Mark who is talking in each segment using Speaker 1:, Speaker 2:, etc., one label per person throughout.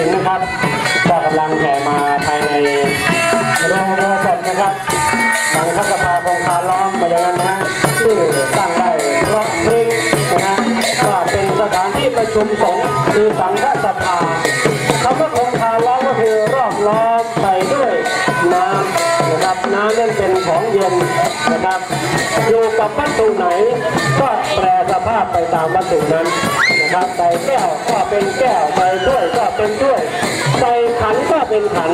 Speaker 1: ถึงนะครับก็กำลังแห่มาภายในโรงเรือสดนะครับหลังทัพพาคงคาล้อมไปย่างนั้นนะฮะที่ตั้งได้รอบพริ้งนะฮะก็เป็นสถานที่ประชุมสงฆ์คือสังฆสภาคำว่าคงคาล้อมก็คือรอบล้อมไปด้วยน้ำนะครับน้ำนั่นเป็นของเย็นนะครับ อยู่กับวัตถุไหน ก็แปรสภาพไปตามวัตถุนั้นนะครับใส่แก้วก็เป็นแก้วใส่ถ้วยก็เป็นถ้วยใส่ขันก็เป็นขัน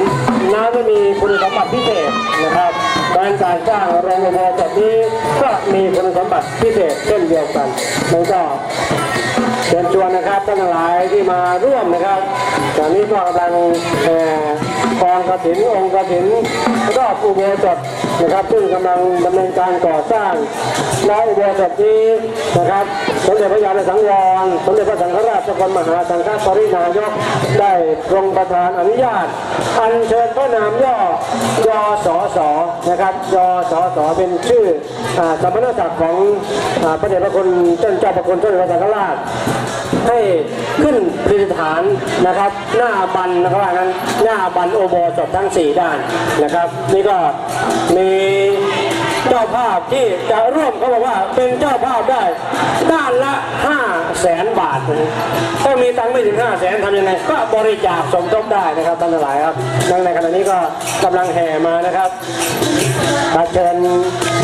Speaker 1: น้ำจะมีคุณสมบัติพิเศษนะครับการการสร้างโรงโมแบบนี้ก็มีคุณสมบัติพิเศษเช่นเดียวกันแล้วก็เชิญชวนนะครับท่านทั้งหลายที่มาร่วมนะครับตอนนี้ก็กำลังแห่กองกระถินองค์กระถินรอบอุโบสถ นะครับซึ่งกำลังดำเนินการก่อสร้างและอุโบสถนี้นะครับสมเด็จพระยาณสังวรสมเด็จพระสังฆราชสกลมหาสังฆปรินายกได้ทรงประทานอนุญาตอัญเชิญพระนามย่อยสสนะครับยสสเป็นชื่ออาสมณศักดิ์ของอาพระเดชพระคุณเจ้าเจ้าพระคุณเด็จพระสังฆราชให้ขึ้นประดิษฐานนะครับ หน้าบันนะครับนั้นหน้าบันโอโบสถทั้ง 4 ด้านนะครับ นี่ก็มีเจ้าภาพที่จะร่วมเขาบอกว่าเป็นเจ้าภาพได้ ด้านละ5แสนบาทถ้ามีตังค์ไม่ถึง5แสนทำยังไงก็บริจาคสมทบได้นะครับท่านทั้งหลายครับดังในขณะนี้ก็กำลังแห่มานะครับขอเชิญ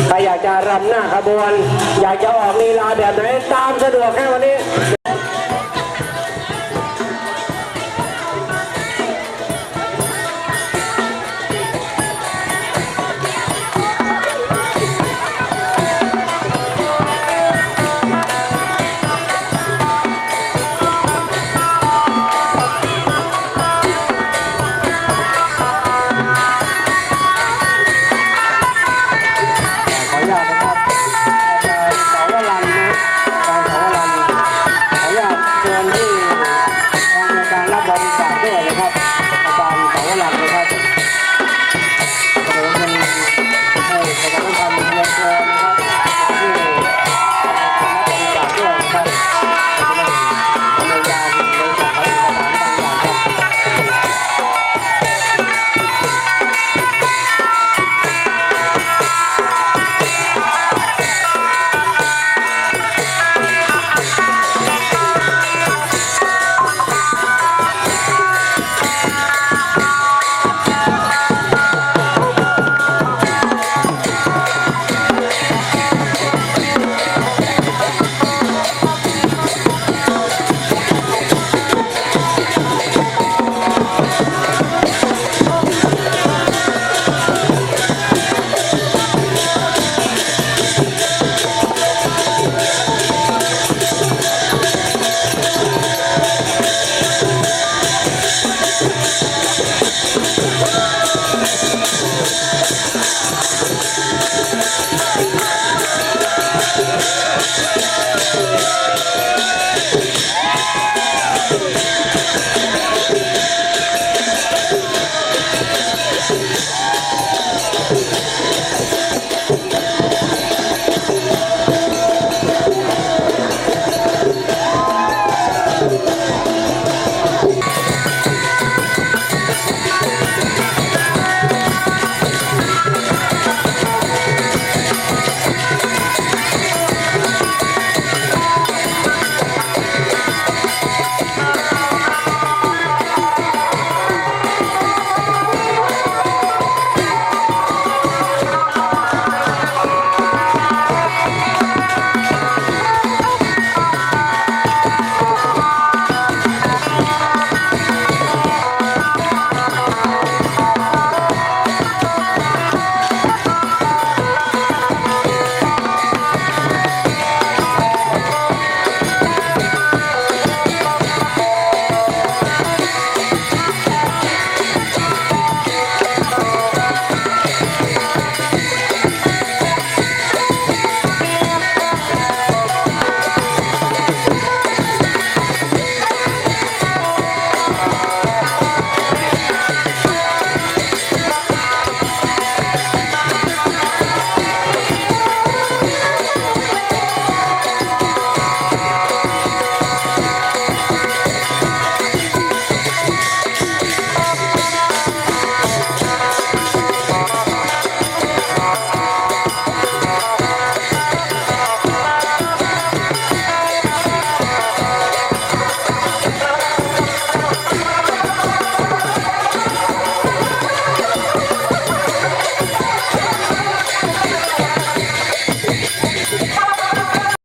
Speaker 1: ใครอยากจะรำหน้าขบวน อยากจะออกลีลาแบบไหนตามสะดวกแค่วันนี้